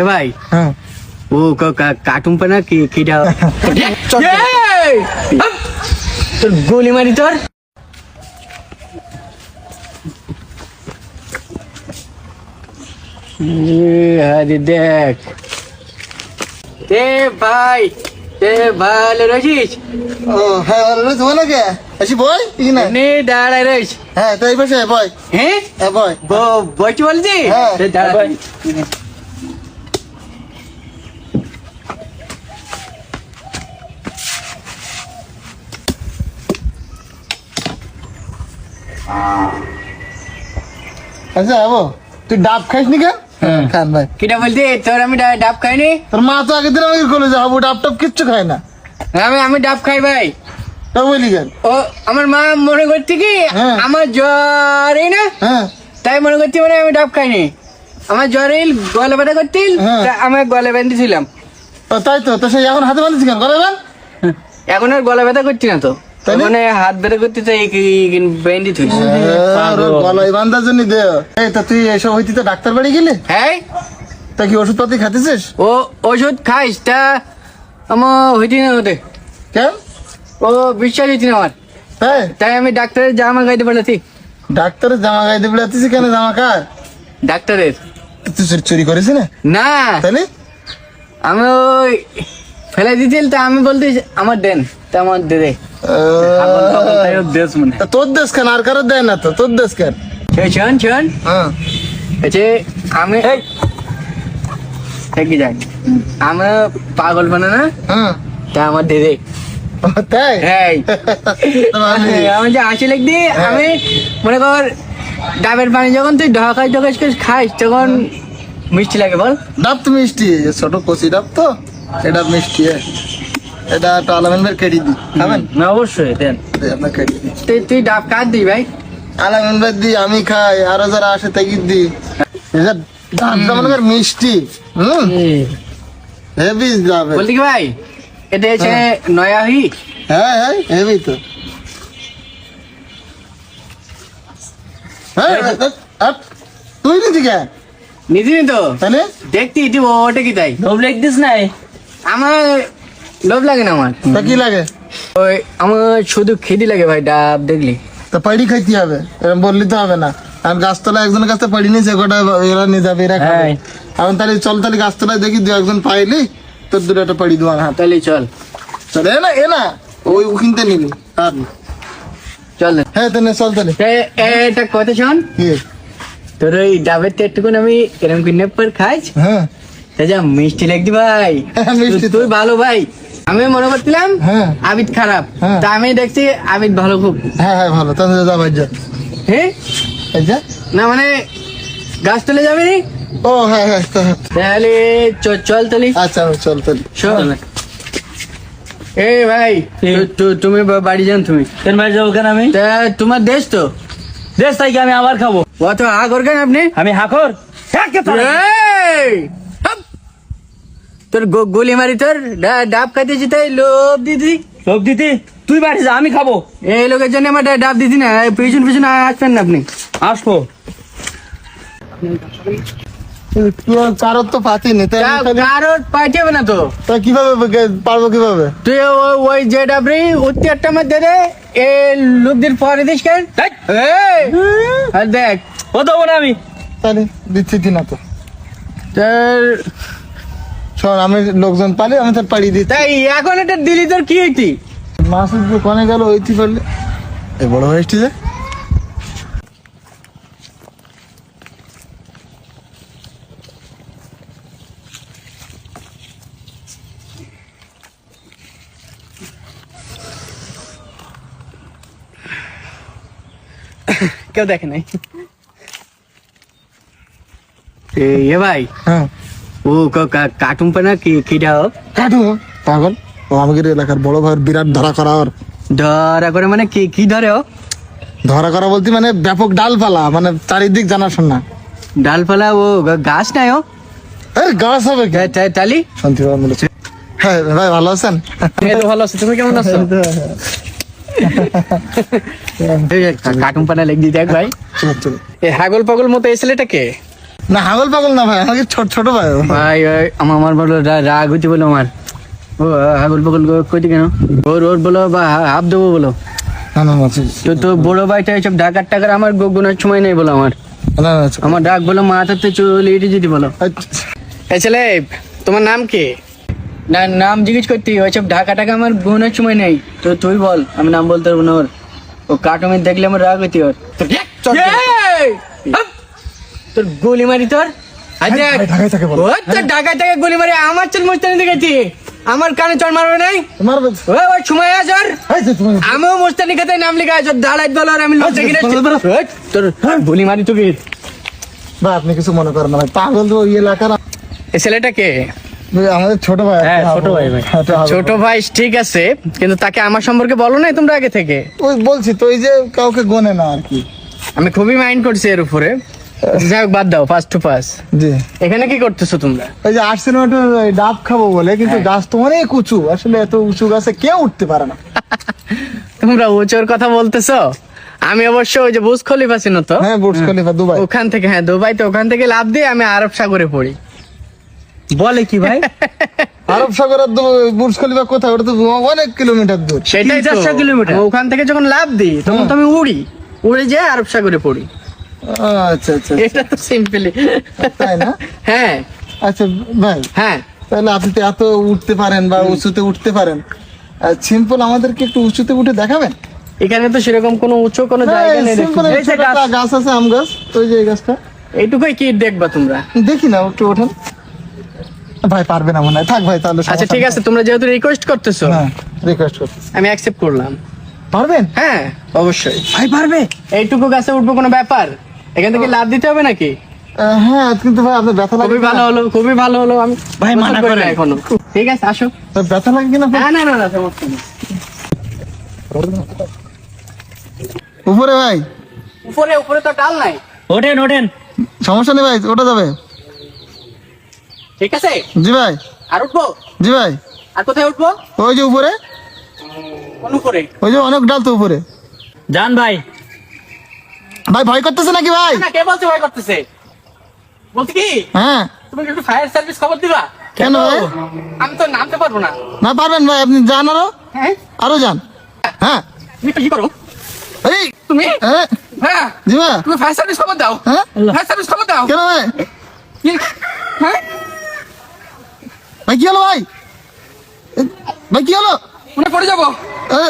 এ ভাই? হ্যাঁ। ও কার্টুন পানা কি কিটা! হাপ! তোর গুলি মারি তোর। আরে দেখ। এ ভাই এ ভালো রয়েছিস ও হ্যাঁ ভালো রয়েছে বলো কে? আসি বয় কি না? নে দাঁড়ায় রয়েছ হ্যাঁ তো এই পাশে বয়। হ্যাঁ? হ্যাঁ বয়। ব- বলছি? হ্যাঁ। এ আচ্ছা আবো তুই ডাব খাইস নি কেন হ্যাঁ। খান ভাই। কিটা বলছি তোর আমি ডাব খাইনি? তোর মা তো আগের দিন আমাকে ডাব টাব কিচ্ছু খায় না। আমি আমি ডাব খাই ভাই। তা বলি কেন? ও আমার মা মনে করছে কি হ্যাঁ। আমার জ্বর এই না? হ্যাঁ। তাই মনে করছি মানে আমি ডাব খাইনি। আমার জ্বর এল গলা ব্যথা করছিল। তা আমি গলা বেঁধেছিলাম। তাই তো তো সেই এখন হাতে বাঁধিস কেন? বেন এখন আর গলা ব্যথা করছি না তো? মানে হাত ব্যথা করতে চাই বেঁধে থুইস গলায় বান্ধার জন্য দে এই তা তুই এসব হইতি তো ডাক্তার বাড়ি গেলি? হ্যাঁ? তা কি ওষুধপাতি খাতেছিস ও ওষুধ খাইস তা আমার হইতি না হতে কেন ও বিশ্বাস হইতি না আমার। হ্যাঁ? তাই আমি ডাক্তারের জামা গাইতে পারলাছি ডাক্তারের জামা গায়ে দিবি কেন জামা কার? ডাক্তারের। তুই চুরি- না? না। তাহলে আমি ওই ফেলে দিছিল তা আমি বলতে আমার দেন তা আমার দে দে। দেশ মনে তোর দেশ কেন? আর কারোর দেয় না তো? তোর দেশ কেন? শোন শোন হ্যাঁ। আমি থেকে যাই আমরা পাগল বানা না? হ্যাঁ। তা আমার দে দে। তাই? আমি- যে মনে কর ডাবের পানি যখন তুই করে খাইস তখন মিষ্টি লাগে বল। ডাব তো মিষ্টি ছোট কচি ডাব তো? এটা মিষ্টি হ্যাঁ। এটা একটা আলামিন ভাই কেটে দি খাবেন? না অবশ্যই দেন। আপনার কেটে তুই তুই ডাব কাট দিই ভাই? আলামিন ভাই দি আমি খাই। আরও যারা আসে তাকে দি এটা ডাবটা মনে কর মিষ্টি হুম? হেভি যাবে বলতে কি ভাই? এটা হচ্ছে নয়া হি হ্যাঁ হ্যাঁ হেভি তো। হ্যাঁ তুই কে? তো? তাহলে দেখতি তুই ওটা কি তাই? লোভ লাগতিস নাই? আমার লোভ লাগে না আমার। তা কি লাগে? ওই আমার শুধু খিদি লাগে ভাই ডাব দেখলি? তা পাড়ি খাইতে হবে এরকম বললি তো হবে না। কারণ গাছতলা একজনের কাছে পাড়ি নিয়েছে এরা নিয়ে যাবে এরা খাবে। হ্যাঁ। এখন তাহলে চল তাহলে গাছতলায় দেখি দু একজন পাইলি তোর দুটো একটা পাড়ি দেওয়ার হাত। তাহলে চল। চল এ না এ না ওই ওখানতে নিবি আর চল হ্যাঁ তাহলে চল তাহলে। এটা কথা শোন কি? তোর ওই ডাবের তো একটুকুন আমি এরকম কিনে পর খাইছ। হ্যাঁ। যা মিষ্টি ভাই হ্যাঁ, মিষ্টি তুই- ভালো ভাই। আমি মনে করছিলাম হ্যাঁ। আবিদ খারাপ হ্যাঁ। তা আমি দেখছি আবিদ ভালো খুব। হ্যাঁ হ্যাঁ ভালো। তাহলে যা ভাই যা। হ্যাঁ না মানে গাছ তুলে যাবি ও হ্যাঁ হ্যাঁ তাহলে চল তাহলে। আচ্ছা চল তাহলে। এ ভাই তুমি বাড়ি যান তুমি। তোর বাড়ি যাব কেন আমি? তোমার দেশ তো। দেশ তাই আমি আবার খাব? অত হা করবেন আপনি? আমি হাকর এই! তোর গুলি মারি তোর ডা- ডাব খাইতেছি তাই লোভ দিদি। লোভ দিতি তুই বাড়ি যা আমি খাব। এই লোকের জন্য আমার ডাব দিদি না পিছন পিছন আসবেন না আপনি। আসব। তুই কারোর তো পাতি নি কারোর পাইতে না তো। তা কীভাবে পারব কীভাবে? তুই ও- ওই যে ডাবরি মধ্যে দে এ লোকদের পরে দিস কেন? দেখ। ও দেবো না আমি। তাহলে দিচ্ছি দি না তো। তোর শোন আমি লোকজন পালে আমি তোর পাড়ি দিচ্ছি। তাই এখন এটা দিলি তোর কি হইতি? মাস কনে গেল ওইটি পারলে এই বড় হয়েছি যে। কেউ দেখে নাই। এ এ ভাই। হ্যাঁ। ও কা- কা- কার্টুন পানা কি কিটা হোক কাটু পাগল। ও আমাদের এলাকার বড় ভাইয়ের বিরাট ধরা করা ওর। ধরা করে মানে কি কি ধরে ও? ধরা করা বলতে মানে ব্যাপক ডালপালা মানে চারিদিক জানাশোনা। ডালপালা ও গাছ নাই ও? আরে গাছ হবে কি? তালি? শান্তি বলেছে হ্যাঁ ভাই ভালো আছেন? ভালো আছো। তুমি কেমন আছো? কার্টুন পানা লেগ দিতে এক ভাই। এ হাগল পাগল মতো এই ছেলেটাকে না হাগল পাগল না ভাই আমাকে ছোট ছোট ভাই। ভাই আমার আমার বলো রাগ হচ্ছে বলো আমার। ও হাগল পাগল কইতে কেন? ওর ওর বলো বা হা- হাফ দেবো বলো। আচ্ছা, তো তো বড় ভাইটা এইসব ঢাকার টাকার আমার গো- গোনার সময় নেই বলো আমার। আচ্ছা। আমার ডাক বলো মাথাতে চুল ইটি যদি বলো। আচ্ছা, এ ছেলে তোমার নাম কি? না নাম জিজ্ঞেস করতি ওইসব ঢাকা টাকা আমার গোনার সময় নেই। তো তুই বল আমি নাম বলতে পারব না ওর। ও কার্টুনে দেখলে আমার রাগ হইতি ওর তোর। এই! গুলি মারি তোর? আজ দেখ। ভাই, ঢাকায় থাকে বল। ও তোর ঢাকায় থেকে গুলি মারি আমার চল মুস্তানি দেখেছি আমার কানে চল মারবে নাই? মারবে ও ওই সময় আছে ওর? এই যে তুমি আমিও মুস্তানি খাতে নাম লেখা আছে দাঁড়াই বল আমি লোক দেখি তোর গুলি মারি তোকে। ভাই আপনি কিছু মনে করেন না পাগল তো ওই এলাকার। এ ছেলেটা কে? আমাদের ছোট ভাই হ্যাঁ, ছোট ভাই, ভাই। হ্যাঁ। ছোট ভাই ঠিক আছে কিন্তু তাকে আমার সম্পর্কে বলো নাই তোমরা আগে থেকে? ওই বলছি তো ওই যে কাউকে গোনে না আর কি। আমি খুবই মাইন্ড করছি এর উপরে। যাই হোক বাদ দাও ফার্স্ট টু পাস জি। এখানে কি করতেছো তোমরা? ওই যে আসছে না ওটা ডাব খাব বলে কিন্তু গাছ তো অনেক উঁচু আসলে এত উঁচু গাছে কেউ উঠতে পারে না। তোমরা উঁচুর কথা বলতেছো? আমি অবশ্য ওই যে বুজ খলিফা ছিল তো? হ্যাঁ বুর্জ খলিফা দুবাই। ওখান থেকে হ্যাঁ দুবাই তো ওখান থেকে লাভ দিয়ে আমি আরব সাগরে পড়ি। বলে কি ভাই? আরব সাগরের বুর্জ খলিফা কোথায়? ওটা তো অনেক কিলোমিটার দূর। সেটাই চারশো কিলোমিটার। ওখান থেকে যখন লাভ দিই তখন তো আমি উড়ি। উড়ে যেয়ে আরব সাগরে পড়ি। আচ্ছা আচ্ছা এটা তো সিম্পলি তাই না? হ্যাঁ। আচ্ছা ভাই। হ্যাঁ। তাহলে আপনি তো এত উঠতে পারেন বা উঁচুতে উঠতে পারেন। সিম্পল আমাদেরকে একটু উঁচুতে উঠে দেখাবেন? এখানে তো সেরকম কোনো উঁচু কোনো জায়গা নেই। গাছ। আছে আম গাছ। ওই যে গাছটা। এইটুকুই কি দেখবা তোমরা? দেখি না একটু ওঠেন। ভাই পারবে না মনে হয়। থাক ভাই তাহলে আচ্ছা ঠিক আছে তোমরা যেহেতু রিকোয়েস্ট করতেছো হ্যাঁ রিকোয়েস্ট করছি আমি অ্যাকসেপ্ট করলাম। পারবেন? হ্যাঁ অবশ্যই। ভাই পারবে? এইটুকু গাছে উঠবো কোনো ব্যাপার? এখান থেকে লাভ দিতে হবে নাকি? হ্যাঁ কিন্তু ভাই আপনার ব্যথা লাগে খুবই ভালো হলো খুবই ভালো হলো আমি ভাই, মানা করি করেন। না এখনও। ঠিক আছে আসো। ব্যথা লাগে কিনা? না না না সমস্যা নেই। উপরে ভাই। উপরে উপরে তো ডাল নাই। ওঠেন ওঠেন। সমস্যা নেই ভাই ওটা যাবে। ঠিক আছে? জি ভাই। আর উঠবো? জি ভাই। আর কোথায় উঠবো? ওই যে উপরে। কোন উপরে? ওই যে অনেক ডাল তো উপরে। যান ভাই। ভাই ভয় করতেছে নাকি ভাই? না কে বলছে ভয় করতেছে? বলছি কি? হ্যাঁ। তুমি একটু ফায়ার সার্ভিস খবর দিবা? কেন ভাই? আমি তো নামতে পারব না। না পারবেন ভাই আপনি যান আরও। হ্যাঁ? আরও যান। হ্যাঁ। তুমি কি করো। এই তুমি? হ্যাঁ। হ্যাঁ। ভাই তুমি ফায়ার সার্ভিস খবর দাও। হ্যাঁ? ফায়ার সার্ভিস খবর দাও। কেন ভাই? হ্যাঁ? ভাই কি হলো ভাই? ভাই কি হলো? মনে পড়ে যাব। এ,